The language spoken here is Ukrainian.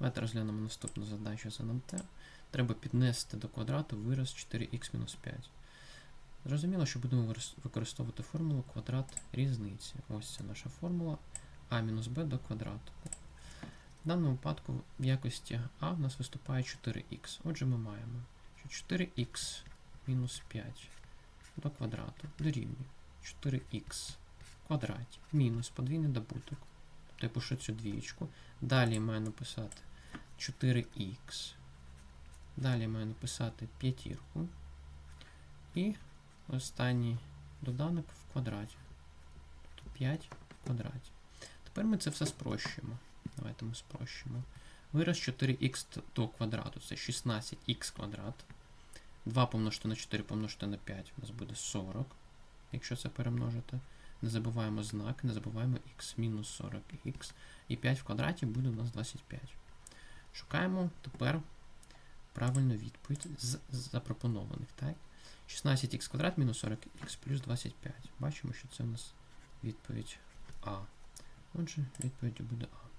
Давайте розглянемо наступну задачу з НМТ. Треба піднести до квадрату вираз 4х-5. Зрозуміло, що будемо використовувати формулу квадрат різниці. Ось це наша формула а мінус b до квадрату. В даному випадку в якості а в нас виступає 4х. Отже, ми маємо, що 4х мінус 5 до квадрату дорівнює 4х в квадраті мінус подвійний добуток. Тобто я пишу цю двієчку. Далі маю написати 4х. Далі маю написати п'ятірку. І останній доданок в квадраті. Тобто 5 в квадраті. Тепер ми це все спрощуємо. Давайте ми спрощуємо. Вираз 4х до квадрату це 16х квадрат. 2 помножити на 4 помножити на 5 у нас буде 40, якщо це перемножити. Не забуваємо знак, не забуваємо х, мінус 40х. І 5 в квадраті буде у нас 25. Шукаємо тепер правильну відповідь з запропонованих. Так? 16х квадрат мінус 40х плюс 25. Бачимо, що це у нас відповідь А. Отже, відповідь буде А.